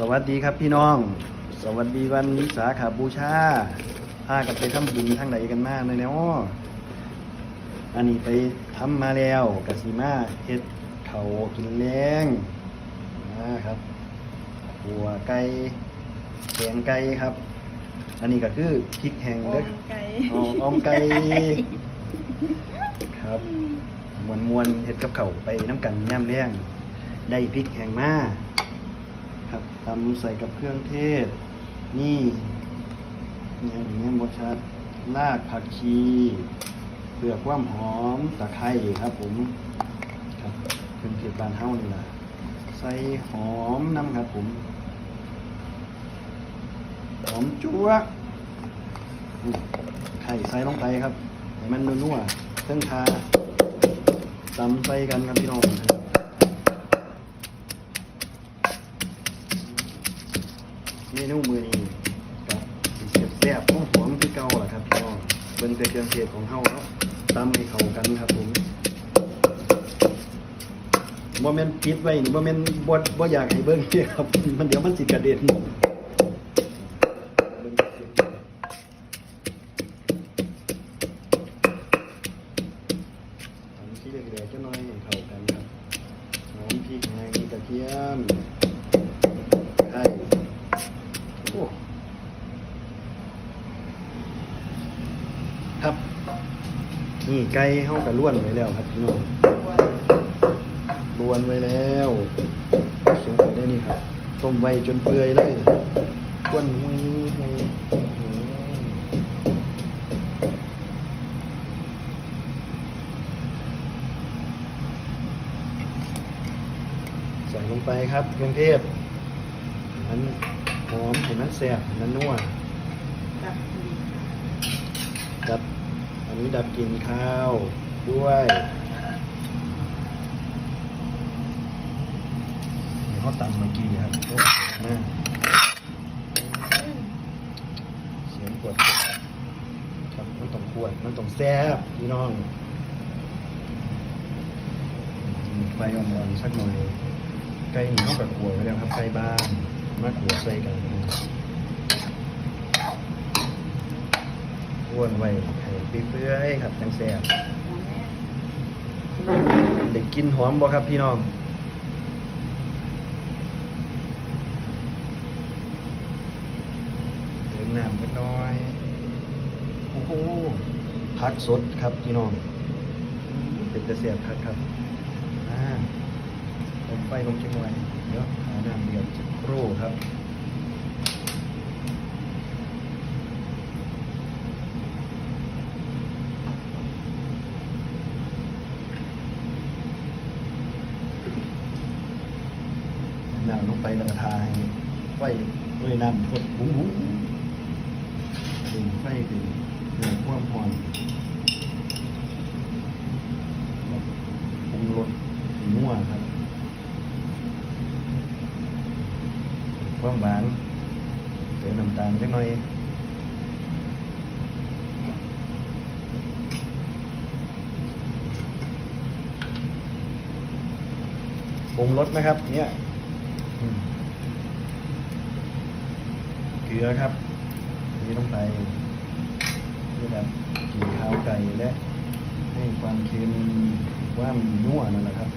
สวัสดีครับพี่น้อง สวัสดีวันวิสาขาบูชาพากันไปทำบุญทางไหนกันมากเลยเนาะอันนี้ไปทำมาแล้วกสิมาเฮ็ดเขาวกินแรงนะครับหัวไก่แกงไก่ครับ อันนี้ก็คือพริกแห้งโอเด้อมไก่อ๋ออ้อมไก่ครับมวนมวนๆเฮ็ดกับเขาวไปน้ำกันย่ำแรงได้พริกแห้งมา ครับตำใส่กับเครื่องเทศ นี่นี่ยอย่างนี้หมดชัดรากผักชีเปลือกว่ามหอมตะไคร้ครับผมครับเครื่องเทศบานเฮ้านี่แหละใส่หอมน้ำครับผมหอมจั๊วะไข่ใส่ลงไปครับให้มันนัวๆเครื่องทาตำใส่กันครับพี่น้องครับเม นูมือนี้กับเสียบแซ่บหอมๆที่เก่าแหละครับพี่น้องเบิ่งแต่เครื่องเทศของเฮาเนาะตำให้เข้ากันครับผมบ่แม่นปิดไว้นี่บ่แม่นบ่บ่อยากให้เบิ่งเด้ครับ มันเดี๋ยวมันสิกระเด็นให้เข้ากันครับหอมพริกแห้งกระเทียมไข่โอ้ ครับนี่ไก่เฮากับล้วนไว้แล้วครับพี่น้องล้วนไว้แล้วสูงไปได้นี่ครับต้มไว้จนเปื่อยเลยกวนหุยหุยอื้อหือใส่ลงไปครับเครื่องเทศมันหอมเห็นมันแซ่บเห็นมันนัวกับดับ นนี้ดับกลิ่นข้าวด้วยเดี๋ยวเขาตำเมื่อกี้ครับโอ้มาเสียงปวดครับมันต้องปวดมันต้องแซ่บพี่น้องไฟอ่อนๆสักหน่อยไก่หนีเข้ากับขัวไปแล้วครับไก่บ้านมาขัวใส่กัน อ้วนไว้ให้ปีเปื่อยครับจังแซ่บเด็กกินหอมบ่ครับพี่น้องเติมน้ำไปหน่อยโอ้โหผักสดครับพี่น้องเป็นตะเสียบครับครับอ่าผมไฟลงจังไว้เดี๋ยวหาน้ำเดือดสักครู่ครับ น้ำลงไปแล้วก็ทายไฟด้วยน้ำกดบุ้งบุ้งดึงไฟดึงเดือดความร้อนปรุงรสนัวครับ ความหวานเติมน้ำตาลจักน่อยปรุงรสนะครับเนี่ย เกลือครับนี่ลงไปนี่แบบกลินข้าวไก่และให้ความเค็มความนัวนั่นแหละครับ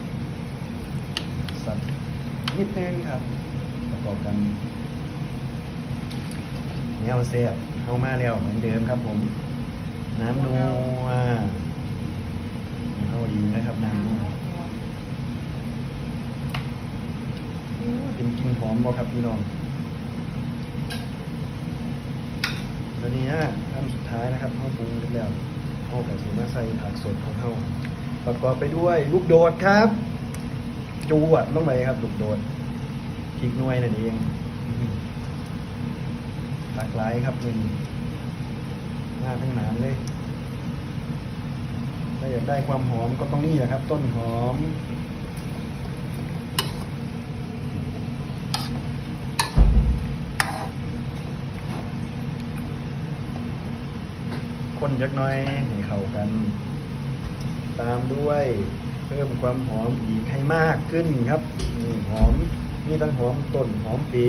สับนิดนึงครับ ประกอบกันแนวเสียบเข้ามาแล้วเหมือนเดิมครับผม น้ำนัวเข้าอีกนะครับน้ำนัวอู้ เป็นกลินหอมบ่ครับพี่น้องแล้วนี้นะขั้นสุดท้ายนะครับข้าวปรุงเสร็จแล้วเข้ากับสีมาใส่ผักสดของเข้าประกอบไปด้วยลูกโดดครับจวดลงไปครับลูกโดดพริกหน่วยนั่นเองหลากหลายครับนี่หน้าทั้งหนานเลยถ้าอยากได้ความหอมก็ต้องนี่แหละครับ ต้นหอม นยักน้อยให้เข้ากัน ตามด้วยเพิ่มความหอมอีกให้มากขึ้นครับนี่หอมมีทั้งหอมต้นหอมปี